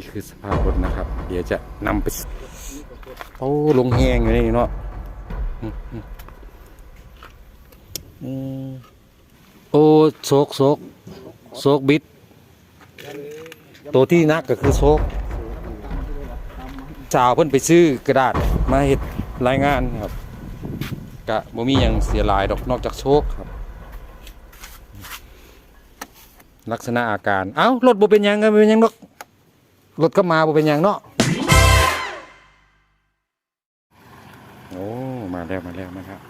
นี่คือสภาพรถนะครับ เดี๋ยวจะนำไปโอ้ลงแหงอยู่นี่เนาะโอ้โซกโซกโซกบิด ตัวที่นักก็คือโซกสาวเพิ่นไปซื้อกระดาษมาเฮ็ดรายงานครับกะบ่มีหยังเสียหลายดอกนอกจากโชคครับ ลักษณะอาการ เอ้ารถบ่เป็นยังก็บ่เป็นยังดอก รถก็มาบ่เป็นหยังเนาะโอ้มาแล้วมาแล้วนะครับ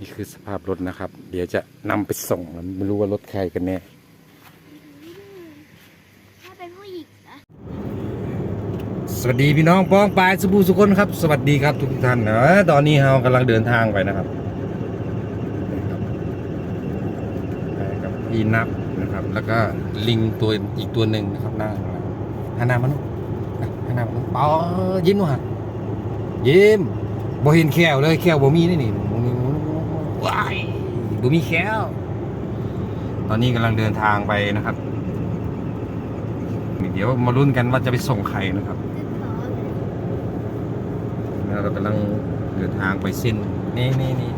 นี่คือสภาพรถนะครับ เดี๋ยวจะนำไปส่งไม่รู้ว่ารถใครกันแน่ ถ้าเป็นผู้หญิงนะ ส วัสดีพี่น้องป้องปลายสุบูสุคนครับ สวัสดีครับทุกท่านเออตอนนี้เรากำลังเดินทางไปนะครับไปกับพี่นับนะครับ แล้วก็ลิงตัวอีกตัวหนึ่งนะครับนั่งหันหน้ามานุหันหน้ามานุปอยิ้มหน่อยยิ้มบ่เห็นแควเลยแควบ่มีนี่นี่ว้ายบ่มีแควตอนนี้กำลังเดินทางไปนะครับเดี๋ยวมาลุ้นกันว่าจะไปส่งใครนะครับ แล้วเรากำลังเดินทางไปเส้นนี่นี่นี่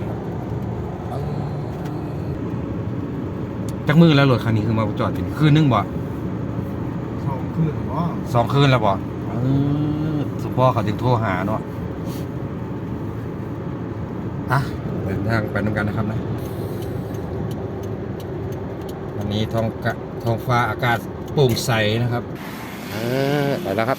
จักมือแล้วรถคันนี้คือมาจอดอยู่คืนนึงบ่สองคืนหรอสองคืนแล้วบ่เออสมพ่อเขาจึงโทรหาเนาะอะเดินทางไปนำกันนะครับนะวันนี้ท้องกะท้องฟ้าอากาศโปร่งใสนะครับ เออไปแล้วครับ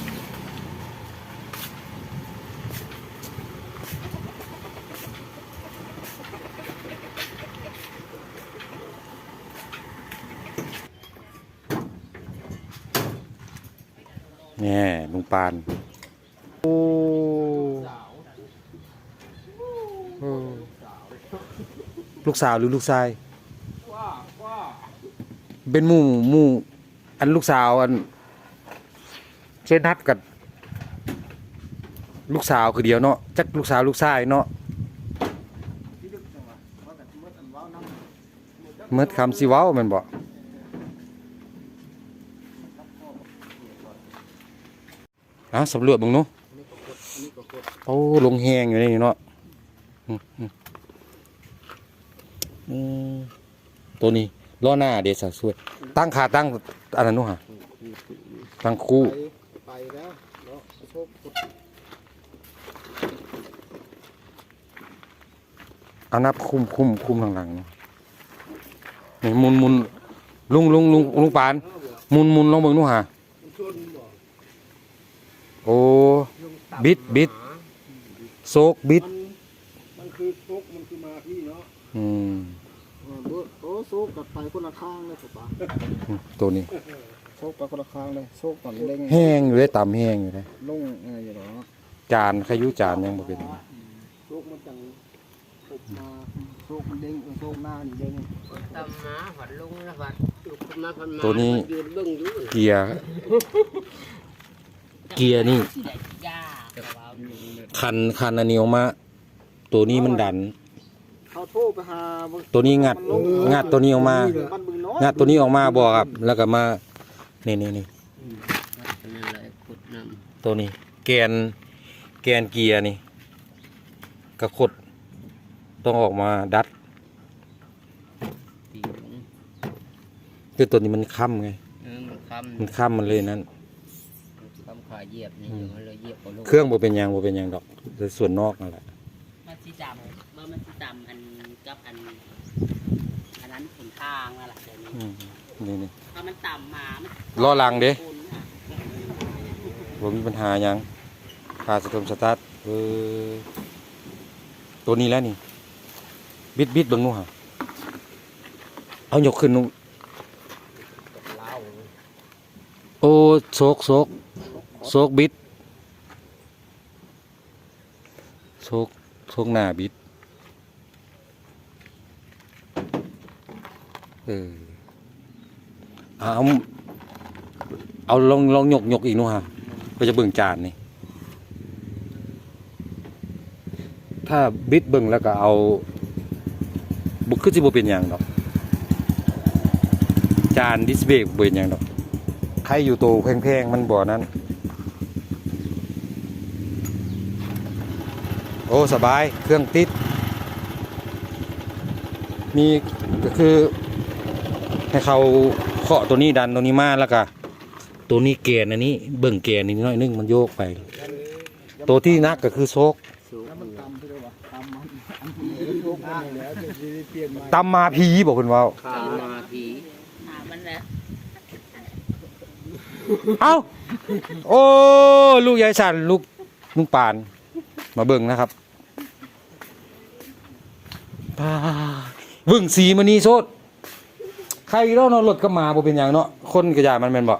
นี่ลุงปาน โอ้ลูกสาวหรือลูกชายเป็นมู่มู่อันลูกสาวอันเช่นัดกับลูกสาวคือเดียวเนาะจักลูกสาวลูกชายเนาะเมื่อคำสิว้ามันบอก อะสำรวจบึงเนาะโอ้ลงแหงอยู่นี่เนาะตัวนี้ล้อหน้าเดชสวยตั้งขาตั้งอันนั้นนู้นฮะตั้งคู่ไปแล้วเนาะโชคอานับคุมคุมคุมทางหลังนี่นี่มุนมุนลุงลุงลุงลุงปาน มุนมุนลองเบิ่งนู้ฮะ โอ้ บิดบิดโซกบิด มันมันคือโชคมันคือมาพี่เนาะอืมเออเบิดโอ้โชคกับไปคนละข้างเลยถูกปะตัวนี้โชคไปคนละข้างเลยโชคตอนเล่งแห้งอยู่เลยต่ำแห้งอยู่เลยลงอะไรอยู่หรอจานขยุจานยังบ่เป็นโชคมันจังปุบมาโชคมันเด้งเออโชคหน้านี่เด้งตำหมาผัดลุงนะผัดลุกขึ้นมาผัดมาตัวนี้ยืนเบิ่งอยู่เกียร์ เกียร์นี่ที่ไหนยาแต่ว่าคันคันอันนี้ออกมา ตัวนี้มันดัน เขาโทรไปหาบ่ตัวนี้งัดมันลงงัดตัวนี้ออกมา บ้านบึงน้อยงัดตัวนี้ออกมาบ่ครับ แล้วก็มา นี่นี่นี่นั่นเลยขุดน้ตัวนี้ แกน แกนเกียร์นี่กระขดต้องออกมาดัดำตีหลงคือตัวนี้มันค้ำไงเออมันคำมันค้ำมันเลยนั้น คำขาเหยียบนี่อยู่มันเลยเหยียบเอาลงเครื่องบ่เป็นหยังบ่เป็นหยังดอกแต่ส่วนนอกนั่นแหละมันสิดำว่ามันสิดำอันกับอันอันนั้นขุนทางนั่นแหละเดี๋ยวนี้อืมนี่นี่ถ้ามันต่ำมามันล้อหลังเด้คุณน่ะบ่มีปัญหาหยังขาสะทมสตาร์ทเออตัวนี้แล้วนี่ บิดบิดเบิ่งนู่นฮะเอายกขึ้นนู่นเล่าโอ้โซกโซก โซกบิดโซกโซกหน้าบิดเออเอาเอาลองลองหยกหยกอีกนู่นฮะก็จะเบิ่งจานนี่ ถ้าบิดเบิ่งแล้วก็เอา บุคือสิบ่เป็นหยังดอก จานดิสเบรกเป็นหยังดอกใครอยู่โตแพงๆ มันบ่อนั้น อ้สบายเครื่องติด มีก็คือ ให้เขาเคาะตัวนี้ดันตัวนี้มาแล้วก็ตัวนี้เกนอันนี้เบิ่งเกนนิดหน้อยนึงมันโยกไป ตัวที่นักก็คือโซกแล้วมันตำไปเลยวะตำมันอันนี้โชคมันนี่แหล้วจะได้เปลี่ยนใหม่ตำมาพีบอกเพิ่นเว่าตามมาผีหามันแล้วเอ้า โอ้ ลูกยายสันลูกลุงปาน มาเบิ่งนะครับ ปาเบิ่งสีมันนี่โซดใครเล่านาะรถก็มาบ่เป็นหยังเนาะคนกระยามันแม่นบ่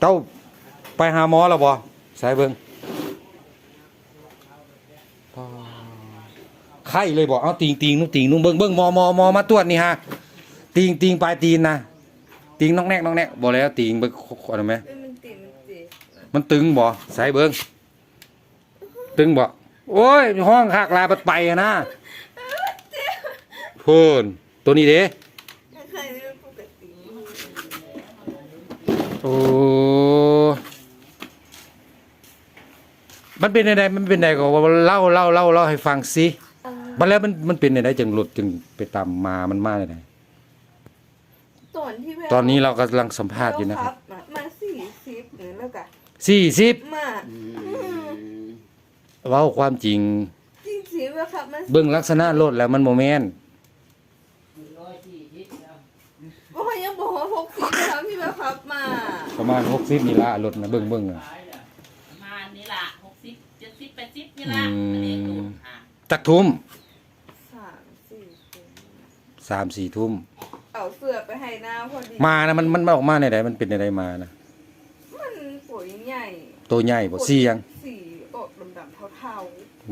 เจ้าไปหาหมอแล้วบ่ใส่เบิ่งไข้เลยบ่เอาติงติงนุ่งติงนุ่งเบิ่งเบิ่งมอมอมอมาตรวจนี่ฮะติงติงปลายตีนนะติงน้องแนกน้องแนกบ่แล้วติงไปอะไรไหมมันติดมันติดมันตึงบ่ใส่เบิ่งตึงบ่ โอ้ย ห้องหักลาบัดไปอะนะพูนตัวนี้เด้ถ้าใครไม่เป็นปกติโอ้มันเป็นยังไงมันเป็นยังไงก็ว่าเล่าเล่าเล่าเล่าให้ฟังสิมันแล้วมันมันเป็นยังไงจึงหลุดจึงไปตามมามันมาเลยไงตอนที่แม่ตอนนี้เรากำลังสัมภาษณ์อยู่นะครับ มามาสี่สิบเนี่ยแล้วก็สี่สิบมา เว้าความจริง จริงสิว่าครับมาเบิ่งลักษณะรถแล้วมันโมแมนบอกว่ายังบอกว่าหกสิบแล้วที่ว่าครับมาประมาณหกสิบนี่ละรถนะเบิ่งเบิ่งอะประมาณนี้ล่ะหกสิบเจ็ดสิบแปดสิบนี่ล่ะอันนี้ตูดอะจักทุ่มสามสี่คนสามสี่ทุ่มเอาเสือไปให้หน้าพอดี มานะมันมันออกมาในไหนมันเป็นในไหนมานะมันป่วยใหญ่ตัวใหญ่บ่สี่ยังสีออกดำๆ เทา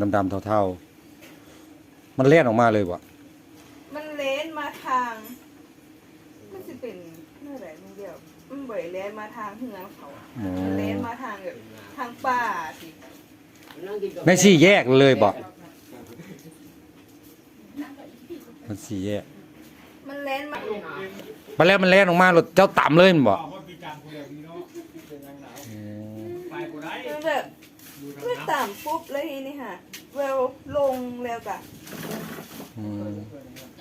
ดำดำๆเท่าๆ มันเล่นออกมาเลยบ่ๆมันเลนมาทาง มันจะเป็นเมื่อไหร่มึงเดียวมันบ่อยเลนมาทางเฮือนเขาอะอ๋อมันเลนมาทางแบบทางป่าสิในสี่แยกเลยบ่มันสี่แยกมันเลนมา มันแล้วมันเล่นออกมารถเจ้าต่ำเลยมันบ่มัน เมื่อต่ำปุ๊บแล้วทีนี่ค่ะเวลลงแล้วกะอืม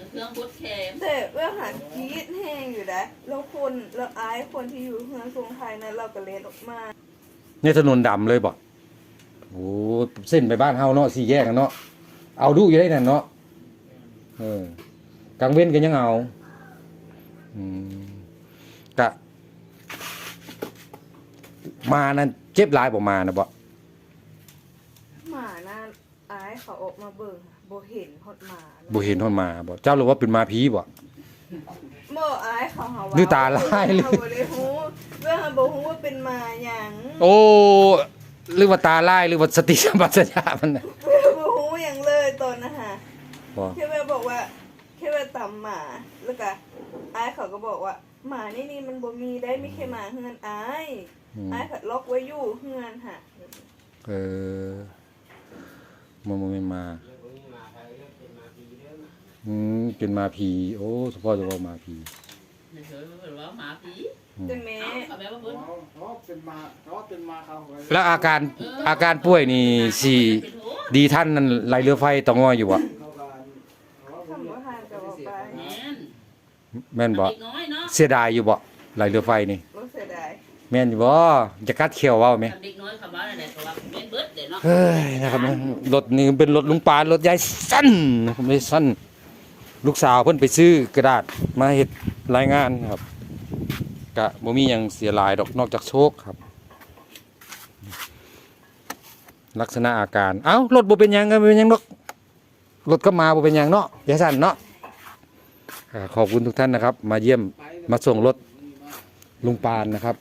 เครื่องพุทธเข็มแต่เวลหากรีดแห้งอยู่นะแล้วคนแล้วอายคนที่อยู่เฮือนทรงไทยนั้นเราก็เลนออกมาในถนนดำเลยบ่โอ้เส้นไปบ้านเฮาเนาะสี่แยกกันเนาะเอาดูอยู่ได้นั่นเนาะเออกลางเว้นก็ยังเอาอืมกะ มานั่นเจ็บหลายบ่มานะบ่หมาหน้าอายเขาออกมาเบิ่งบ่เห็นฮอดหมาบ่เห็นคนมาบ่เจ้ารู้ว่าเป็นมาผีบ่ เมื่ออายเขาหาว่าหรือตาลายเลย เขาบ่ได้ฮู้เมื่อหาบ่ฮู้ว่าเป็นหมาหยังโอ้หรือว่าตาลายหรือว่าสติสัมปชัญญะมันน่ะเมื่อบ่ฮู้หยังเลยตอนนะฮะ บ่แค่แม่บอกว่าแค่แม่ตำหมาแล้วก็อายเขาก็บอกว่า หมานี่นี่มันบ่มีได้มีแค่หมาเฮือนอายอืมอายผัดล็อกไว้อยู่เฮือนค่ะเออ มันบ่แม่นมาอืมเป็นมาผีโอ้เฉพาะเฉพาะมาผีไม่เคยเป็นว่าหมาผีแต่แม่เอาแบบว่าเพิ่นเขาเขาเป็นมาเขาเป็นมาเขาไว้แล้วอาการอาการป่วยนี่สิดีท่านนั่นไหลเรือไฟตองงอยอยู่บ่เขาการเขาทำว่าทานกับบอกไปแม่นแม่นบ่เด็กน้อยเนาะเสียดายอยู่บ่ไหลเรือไฟนี่รู้เสียดายแม่นอยู่บ่จะกัดเขียวเว้าไหมเด็กน้อยคำว่าอะไรเขาว่า เนาะเฮ้ยนะครับรถนี่เป็นรถลุงปานรถยายสั้นนะครับไม่สั้น ลูกสาวเพิ่นไปซื้อกระดาษมาเฮ็ดรายงานครับกะบ่มีหยังเสียหลายดอกนอกจากโชคครับ ลักษณะอาการเอ้ารถบ่เป็นหยังก็บ่เป็นหยังดอกรถก็มาบ่เป็นหยังเนาะยายสั้นเนาะขอบคุณทุกท่านนะครับ มาเยี่ยมมาส่งรถลุงปานนะครับ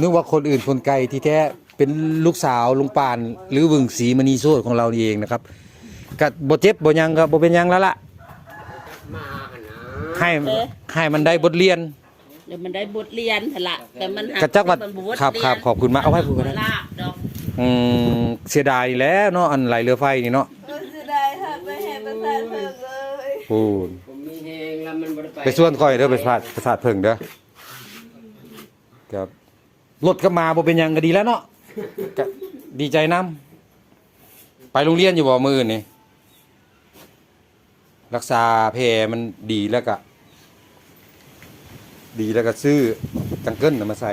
นึกว่าคนอื่นคนไกลที่แท้เป็นลูกสาวลุงปาน หรือวึงศรีมณีโซดของเรานี่เองนะครับก็บ่เจ็บบ่หยังก็บ่เป็นหยังแล้วล่ะให้ให้มันได้บทเรียนเดี๋ยวมันได้บทเรียนเถอะละแต่มันหักระจักว่ามันบทครับครับขอบคุณมากเอาไว้พูดกันนะลาบดอกอืมเสียดายแหล้วเนาะอันไหลเรือไฟนี่เนาะเออจะได้ถ้าไปแห่ประสาทเพิงเลยโอ้ยผมมีแหงแล้วมันบ่ได้ไปไปส่วนค่อยเด้อไปประสาทประสาทเพิ่งเด้อครับ รถก็มาบ่เป็นหยังก็ดีแล้วเนาะก็ดีใจนํไปโรงเรียนอยู่บ่มื้ออื่นนี่รักษาแผลมันดีแล้วก็ ดีแล้วก็ซื้อจังเกิลน่ะมาใส่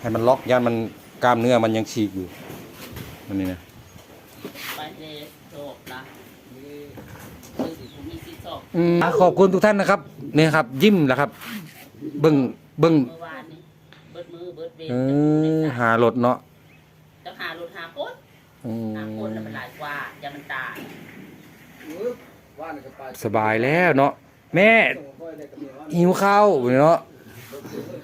ให้มันล็อกย่านมันกล้ามเนื้อมันยังฉีกอยู่มันนี่นะไปเดโศกละคือสิผมมีสิโศกอืมขอบคุณทุกท่านนะครับเนี่ยครับ ยิ้มแล้วครับ เบิ่งเบิ่งเมื่อวานนี้ เบิดมือเบิดเวรเออหารถเนาะจะหารถหาโคตรอืมหาคนแล้วมันหลายกว่าอย่ามันตายปึ๊บว่านก็ไปสบายแล้วเนาะแม่ส่งค่อยได้กับเมียว่าหิวข้าวเนาะ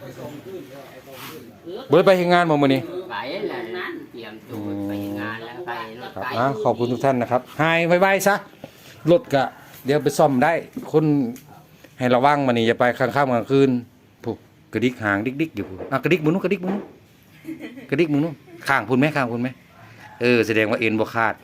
ไปส่งขึ้นแล้วไอ้ส่งขึ้นแล้วเบิดไปเฮ็ดงานบ่มื้อนี้ไปแล้วนั้นเตรียมตัวไปงานแล้วไปรถครับไปอะขอบคุณทุกท่านนะครับหายไวๆซะรถก็เดี๋ยวไปซ่อมได้คนให้ระวังมานี่อย่าไปกลางค่ำกลางคืนผู้ กระดิกหางดิกดิกอยู่อะกระดิกมึงนู้นกระดิกมึงนู้นกระดิกมึงนู้นข้างพุ่นไหมข้างพุ่นไหมเออแสดงว่าเอ็นบวขาด